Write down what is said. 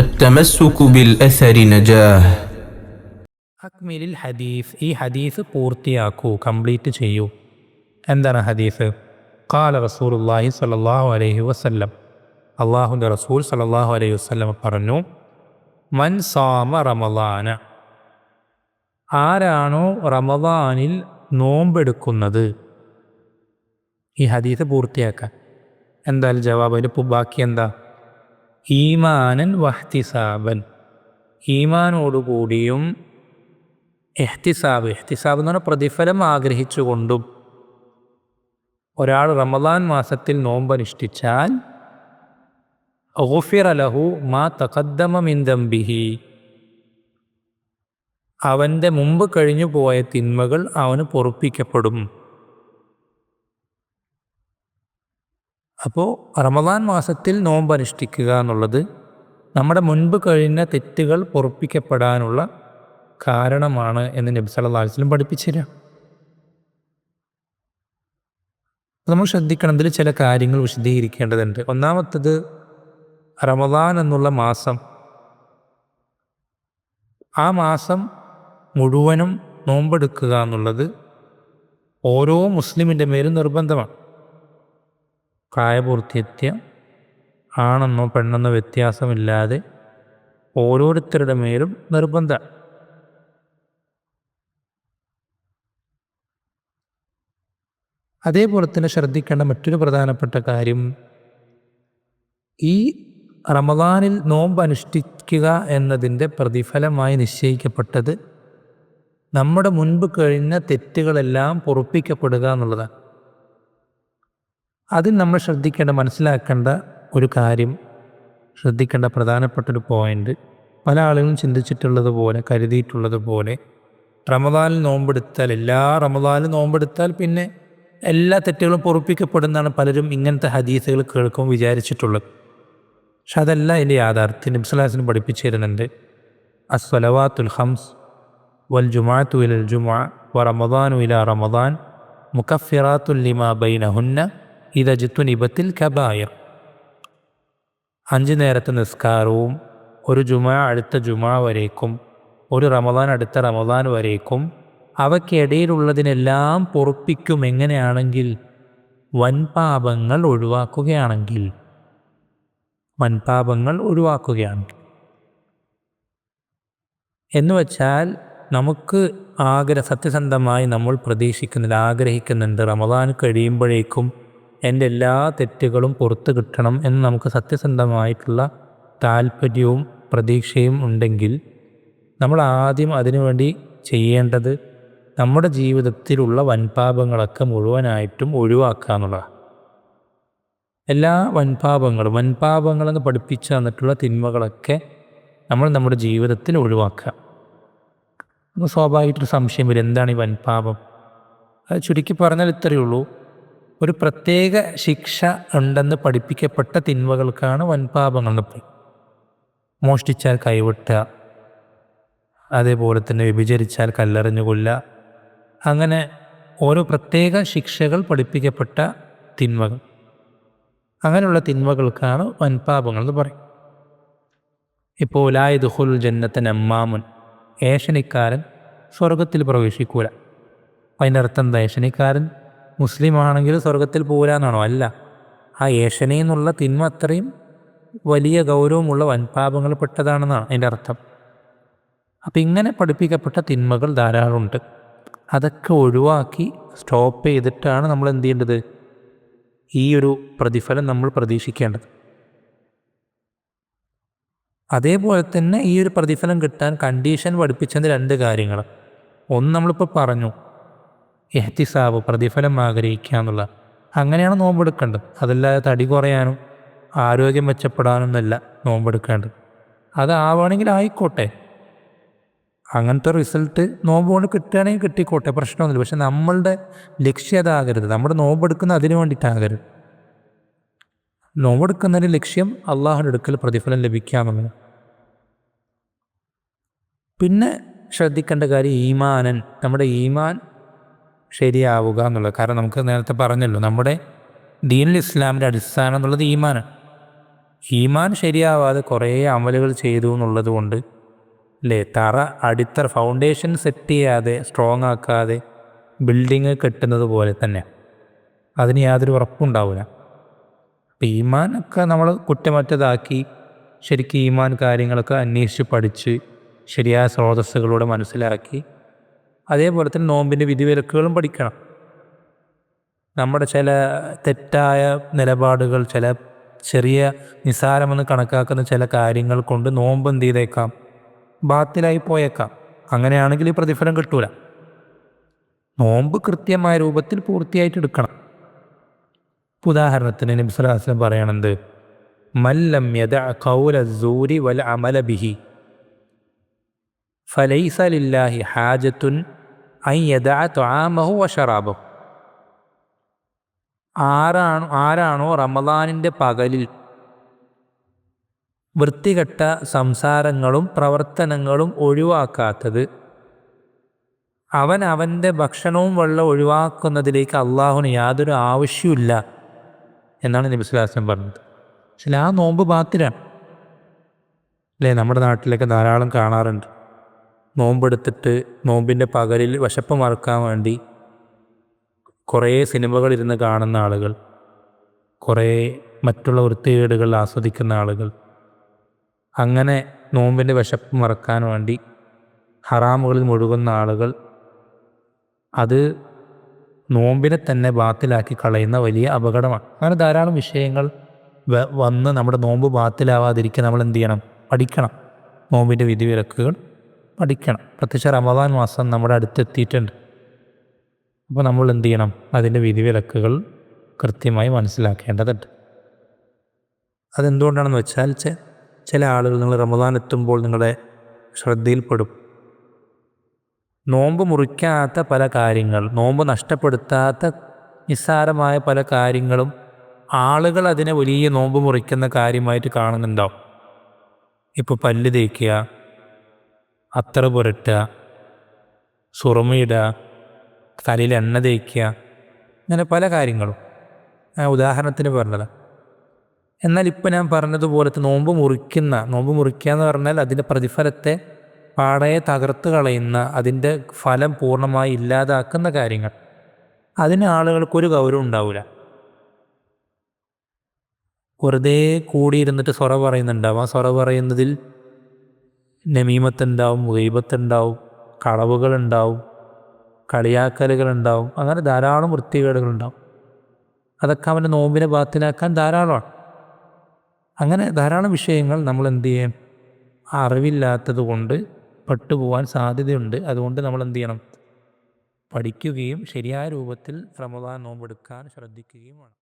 التمسك بالأثر نجاه അക്മിലിൽ ഹദീസ് ഈ ഹദീസ് പൂർത്തിയാക്കൂ കംപ്ലീറ്റ് ചെയ്യൂ എന്താണ് ഹദീസ് കാല റസൂലുള്ളാഹി സ്വല്ലല്ലാഹു അലൈഹി വസല്ലം അള്ളാഹുൻ്റെ റസൂൽ സല്ലല്ലാഹു അലൈഹി വസല്ലം പറഞ്ഞു മൻ സാമ റമദാന ആരാണോ റമദാനിൽ നോമ്പെടുക്കുന്നത് ഈ ഹദീസ് പൂർത്തിയാക്കാൻ എന്തായാലും ജവാബ് അതിൽ ബാക്കി എന്താ ഈമാനൻ വഹ്തിസാബൻ. ഈമാനോടുകൂടിയും എഹ്തിസാബ്. എഹ്തിസാബ് എന്ന് പറഞ്ഞാൽ പ്രതിഫലം ആഗ്രഹിച്ചുകൊണ്ടും ഒരാൾ റമദാൻ മാസത്തിൽ നോമ്പനുഷ്ഠിച്ചാൽ ഓഫിർ ലഹു മാ ദംബിഹി. അവന്റെ മുമ്പ് കഴിഞ്ഞു പോയ തിന്മകൾ അവന് പൊറുപ്പിക്കപ്പെടും. അപ്പോൾ റമദാൻ മാസത്തിൽ നോമ്പ് അനുഷ്ഠിക്കുക എന്നുള്ളത് നമ്മുടെ മുൻപ് കഴിഞ്ഞ തെറ്റുകൾ പൊറപ്പിക്കപ്പെടാനുള്ള കാരണമാണ് എന്ന് നബി അലൈഹി വസല്ലം പഠിപ്പിച്ചുതരാം നമ്മൾ ശ്രദ്ധിക്കണം ഇതിൽ ചില കാര്യങ്ങൾ വിശദീകരിക്കേണ്ടതുണ്ട്. ഒന്നാമത്തത് റമദാൻ എന്നുള്ള മാസം ആ മാസം മുഴുവനും നോമ്പെടുക്കുക എന്നുള്ളത് ഓരോ മുസ്ലിമിന്റെ മേലും നിർബന്ധമാണ്. പ്രായപൂർത്തിയെത്തിയ ആണെന്നോ പെണ്ണെന്നോ വ്യത്യാസമില്ലാതെ ഓരോരുത്തരുടെ മേലും നിർബന്ധ. അതേപോലെ തന്നെ ശ്രദ്ധിക്കേണ്ട മറ്റൊരു പ്രധാനപ്പെട്ട കാര്യം ഈ റമദാനിൽ നോമ്പ് അനുഷ്ഠിക്കുക എന്നതിന്റെ പ്രതിഫലമായി നിശ്ചയിക്കപ്പെട്ടത് നമ്മുടെ മുൻപ് കഴിഞ്ഞ തെറ്റുകളെല്ലാം പൊറുപ്പിക്കപ്പെടുക എന്നുള്ളതാണ്. അതിൽ നമ്മൾ ശ്രദ്ധിക്കേണ്ട മനസ്സിലാക്കേണ്ട ഒരു കാര്യം ശ്രദ്ധിക്കേണ്ട പ്രധാനപ്പെട്ട ഒരു പോയിന്റ് പല ആളുകളും ചിന്തിച്ചിട്ടുള്ളത് പോലെ കരുതിയിട്ടുള്ളത് പോലെ റമദാനിൽ നോമ്പെടുത്താൽ എല്ലാ റമദാനിൽ നോമ്പെടുത്താൽ പിന്നെ എല്ലാ തെറ്റുകളും പൊറുപ്പിക്കപ്പെടുന്നതാണ് പലരും ഇങ്ങനത്തെ ഹദീസുകൾ കേൾക്കും വിചാരിച്ചിട്ടുള്ളത്. പക്ഷെ അതല്ല എന്റെ യാഥാർത്ഥ്യം. നബ്സലാസിന് പഠിപ്പിച്ചു തരുന്നുണ്ട്. അസ്വലവാത്തുൽ ഹംസ് വൽ ജുമാഅത്തു ഇലൽ ജുമാ വ റമദാനു ഇല റമദാൻ മുക്കഫിറാത്തുൽ ലിമാ ബൈനഹുന്ന ഇതജിത്തുനിബത്തിൽ കബായർ. അഞ്ച് നേരത്തെ നിസ്കാരവും ഒരു ജുമാ അടുത്ത ജുമാ വരേക്കും ഒരു റമദാൻ അടുത്ത റമദാൻ വരേക്കും അവയ്ക്കിടയിലുള്ളതിനെല്ലാം പൊറുപ്പിക്കും എങ്ങനെയാണെങ്കിൽ വൻപാപങ്ങൾ ഒഴിവാക്കുകയാണെങ്കിൽ വൻപാപങ്ങൾ ഒഴിവാക്കുകയാണെങ്കിൽ. എന്ന് വച്ചാൽ നമുക്ക് ആഗ്രഹ സത്യസന്ധമായി നമ്മൾ പ്രതീക്ഷിക്കുന്നുണ്ട് ആഗ്രഹിക്കുന്നുണ്ട് റമദാൻ കഴിയുമ്പോഴേക്കും എന്റെ എല്ലാ തെറ്റുകളും പുറത്ത് കിട്ടണം എന്ന് നമുക്ക് സത്യസന്ധമായിട്ടുള്ള താല്പര്യവും പ്രതീക്ഷയും ഉണ്ടെങ്കിൽ നമ്മൾ ആദ്യം അതിനുവേണ്ടി ചെയ്യേണ്ടത് നമ്മുടെ ജീവിതത്തിലുള്ള വൻപാപങ്ങളൊക്കെ മുഴുവനായിട്ടും ഒഴിവാക്കുക എന്നുള്ളതാണ്. എല്ലാ വൻപാപങ്ങളും വൻപാപങ്ങളെന്ന് പഠിപ്പിച്ചു തന്നിട്ടുള്ള തിന്മകളൊക്കെ നമ്മൾ നമ്മുടെ ജീവിതത്തിൽ ഒഴിവാക്കുക. സ്വാഭാവികമായിട്ടൊരു സംശയം വരും എന്താണ് ഈ വൻപാപം? അത് ചുരുക്കി പറഞ്ഞാൽ ഇത്രയേ ഉള്ളൂ. ഒരു പ്രത്യേക ശിക്ഷ ഉണ്ടെന്ന് പഠിപ്പിക്കപ്പെട്ട തിന്മകൾക്കാണ് വൻപാപങ്ങൾ മോഷ്ടിച്ചാൽ കൈവിട്ടുക അതേപോലെ തന്നെ വിഭജരിച്ചാൽ കല്ലെറിഞ്ഞു കൊല്ലുക. അങ്ങനെ ഓരോ പ്രത്യേക ശിക്ഷകൾ പഠിപ്പിക്കപ്പെട്ട തിന്മകൾ. അങ്ങനെയുള്ള തിന്മകൾക്കാണ് വൻപാപങ്ങൾ എന്ന് പറയും. ഇപ്പോൾ ലായദുഹുൽ ജന്നത്തൻ അമ്മാമുൻ ഏഷണിക്കാരൻ സ്വർഗത്തിൽ പ്രവേശിക്കൂല. അതിന്റെ അർത്ഥം എന്താ മുസ്ലിം ആണെങ്കിൽ സ്വർഗത്തിൽ പോരാന്നാണോ? അല്ല. ആ ഏഷണി എന്നുള്ള തിന്മ അത്രയും വലിയ ഗൗരവമുള്ള വൻപാപങ്ങൾ പെട്ടതാണെന്നാണ് അതിന്റെ അർത്ഥം. അപ്പം ഇങ്ങനെ പഠിപ്പിക്കപ്പെട്ട തിന്മകൾ ധാരാളമുണ്ട്. അതൊക്കെ ഒഴിവാക്കി സ്റ്റോപ്പ് ചെയ്തിട്ടാണ് നമ്മൾ എന്ത് ചെയ്യേണ്ടത്? ഈ ഒരു പ്രതിഫലം നമ്മൾ പ്രതീക്ഷിക്കേണ്ടത്. അതേപോലെ തന്നെ ഈ ഒരു പ്രതിഫലം കിട്ടാൻ കണ്ടീഷൻ പഠിപ്പിച്ചത് രണ്ട് കാര്യങ്ങൾ. ഒന്ന് നമ്മളിപ്പോൾ പറഞ്ഞു എഹ്തിസാബ് പ്രതിഫലം ആഗ്രഹിക്കുക എന്നുള്ള അങ്ങനെയാണ് നോമ്പെടുക്കേണ്ടത്. അതല്ലാതെ തടി കുറയാനും ആരോഗ്യം മെച്ചപ്പെടാനൊന്നല്ല നോമ്പെടുക്കേണ്ടത്. അതാവുകയാണെങ്കിൽ ആയിക്കോട്ടെ. അങ്ങനത്തെ റിസൾട്ട് നോമ്പ് കൊണ്ട് കിട്ടുകയാണെങ്കിൽ കിട്ടിക്കോട്ടെ. പ്രശ്നമൊന്നുമില്ല. പക്ഷെ നമ്മളുടെ ലക്ഷ്യം അതാകരുത്. നമ്മുടെ നോമ്പെടുക്കുന്ന അതിനു വേണ്ടിയിട്ടാകരുത്. നോമ്പെടുക്കുന്നതിന് ലക്ഷ്യം അള്ളാഹുന്റെ അടുക്കൽ പ്രതിഫലം ലഭിക്കാമെന്ന് പിന്നെ ശ്രദ്ധിക്കേണ്ട കാര്യം ഈമാനൻ. നമ്മുടെ ഈമാൻ ശരിയാവുക എന്നുള്ളത്. കാരണം നമുക്ക് നേരത്തെ പറഞ്ഞല്ലോ നമ്മുടെ ദീൻ ഇസ്ലാമിന്റെ അടിസ്ഥാനം എന്നുള്ളത് ഈമാനാണ്. ഈമാൻ ശരിയാവാതെ കുറേ അമലുകൾ ചെയ്തു എന്നുള്ളത് കൊണ്ട് അല്ലേ തറ അടിത്തറ ഫൗണ്ടേഷൻ സെറ്റ് ചെയ്യാതെ സ്ട്രോങ് ആക്കാതെ ബിൽഡിങ് കെട്ടുന്നത് പോലെ തന്നെ അതിന് യാതൊരു ഉറപ്പുണ്ടാവില്ല അപ്പം ഈമാനൊക്കെ നമ്മൾ കുറ്റമറ്റതാക്കി ശരിക്കും ഈമാൻ കാര്യങ്ങളൊക്കെ അന്വേഷിച്ച് പഠിച്ച് ശരിയായ സ്രോതസ്സുകളോട് മനസ്സിലാക്കി അതേപോലെ തന്നെ നോമ്പിന്റെ വിധിവിലക്കുകളും പഠിക്കണം. നമ്മുടെ ചില തെറ്റായ നിലപാടുകൾ ചില ചെറിയ നിസ്സാരമെന്ന് കണക്കാക്കുന്ന ചില കാര്യങ്ങൾ കൊണ്ട് നോമ്പ് എന്ത് ചെയ്തേക്കാം? ബാത്തിലായി പോയേക്കാം. അങ്ങനെയാണെങ്കിൽ ഈ പ്രതിഫലം കിട്ടൂല. നോമ്പ് കൃത്യമായ രൂപത്തിൽ പൂർത്തിയായിട്ട് എടുക്കണം. ഉദാഹരണത്തിന് നബ്സുലാസ്ലം പറയണത് മല്ലം യദ കൗല സൂരി വൽ അമല ബിഹി. ഫലൈസ ലില്ലാഹി ഹാജത്തുൻ ഐ യദ ത്വാമഹു വഷറാബഹു ആരാണ് ആരാണോ റമദാനിന്റെ പകലിൽ വൃത്തികെട്ട സംസാരങ്ങളും പ്രവർത്തനങ്ങളും ഒഴിവാക്കാത്തത് അവൻ അവന്റെ ഭക്ഷണവും വെള്ളം ഒഴിവാക്കുന്നതിലേക്ക് അള്ളാഹുന് യാതൊരു ആവശ്യമില്ല എന്നാണ് നബിസ്ലാസ്ലം പറഞ്ഞത്. പക്ഷേ ആ നോമ്പ് ബാത്തിലാണ്. അല്ലേ? നമ്മുടെ നാട്ടിലൊക്കെ ധാരാളം കാണാറുണ്ട്. നോമ്പെടുത്തിട്ട് നോമ്പിന്റെ പകലിൽ വിശപ്പ് മറക്കാൻ വേണ്ടി കുറേ സിനിമകൾ ഇരുന്ന് കാണുന്ന ആളുകൾ കുറേ മറ്റുള്ള വൃത്തികേടുകൾ ആസ്വദിക്കുന്ന ആളുകൾ. അങ്ങനെ നോമ്പിന്റെ വിശപ്പ് മറക്കാൻ വേണ്ടി ഹറാമുകളിൽ മുഴുകുന്ന ആളുകൾ അത് നോമ്പിനെ തന്നെ ബാത്തിലാക്കി കളയുന്ന വലിയ അപകടമാണ്. അങ്ങനെ ധാരാളം വിഷയങ്ങൾ വന്ന് നമ്മുടെ നോമ്പ് ബാത്തിലാവാതിരിക്കാൻ നമ്മൾ എന്ത് ചെയ്യണം? പഠിക്കണം. നോമ്പിന്റെ വിധിവിലക്കുകൾ പഠിക്കണം. പ്രത്യേകിച്ച് റമദാൻ മാസം നമ്മുടെ അടുത്തെത്തിയിട്ടുണ്ട്. അപ്പോൾ നമ്മൾ എന്ത് ചെയ്യണം? അതിന്റെ വിധിവിലക്കുകൾ കൃത്യമായി മനസ്സിലാക്കേണ്ടതുണ്ട്. അതെന്തുകൊണ്ടാണെന്ന് വെച്ചാൽ ചില ആളുകൾ നിങ്ങൾ റമദാൻ എത്തുമ്പോൾ നിങ്ങളുടെ ശ്രദ്ധയിൽപ്പെടും. നോമ്പ് മുറിക്കാത്ത പല കാര്യങ്ങൾ നോമ്പ് നഷ്ടപ്പെടുത്താത്ത നിസ്സാരമായ പല കാര്യങ്ങളും ആളുകൾ അതിനെ വലിയ നോമ്പ് മുറിക്കുന്ന കാര്യമായിട്ട് കാണുന്നുണ്ടാവും. ഇപ്പോൾ പല്ല് തേക്കുക അത്തറ പുരട്ടുക. സുറമയിടുക തലയിൽ എണ്ണ തേക്കുക. അങ്ങനെ പല കാര്യങ്ങളും. ഉദാഹരണത്തിന് പറഞ്ഞത്. എന്നാൽ ഇപ്പം ഞാൻ പറഞ്ഞതുപോലത്തെ നോമ്പ് മുറിക്കുന്ന നോമ്പ് മുറിക്കുക എന്ന് പറഞ്ഞാൽ അതിന്റെ പ്രതിഫലത്തെ പാടയെ തകർത്ത് കളയുന്ന അതിന്റെ ഫലം പൂർണമായി ഇല്ലാതാക്കുന്ന കാര്യങ്ങൾ. അതിന് ആളുകൾക്കൊരു ഗൗരവം ഉണ്ടാവില്ല. വെറുതെ കൂടിയിരുന്നിട്ട് സ്വറ പറയുന്നുണ്ടാവും. ആ സ്വറ പറയുന്നതിൽ നമീമത്തുണ്ടാവും ഗൈബത്തുണ്ടാവും കളവുകളുണ്ടാവും കളിയാക്കലുകളുണ്ടാവും അങ്ങനെ ധാരാളം വൃത്തികേടുകളുണ്ടാവും. അതൊക്കെ അവന്റെ നോമ്പിനെ ബാത്തിലാക്കാൻ ധാരാളമാണ്. അങ്ങനെ ധാരാളം വിഷയങ്ങൾ നമ്മൾ എന്ത് ചെയ്യും? അറിവില്ലാത്തത് കൊണ്ട് പെട്ടുപോകാൻ സാധ്യതയുണ്ട്. അതുകൊണ്ട് നമ്മൾ എന്ത് ചെയ്യണം? പഠിക്കുകയും ശരിയായ രൂപത്തിൽ റമദാൻ നോമ്പെടുക്കാൻ ശ്രദ്ധിക്കുകയും വേണം.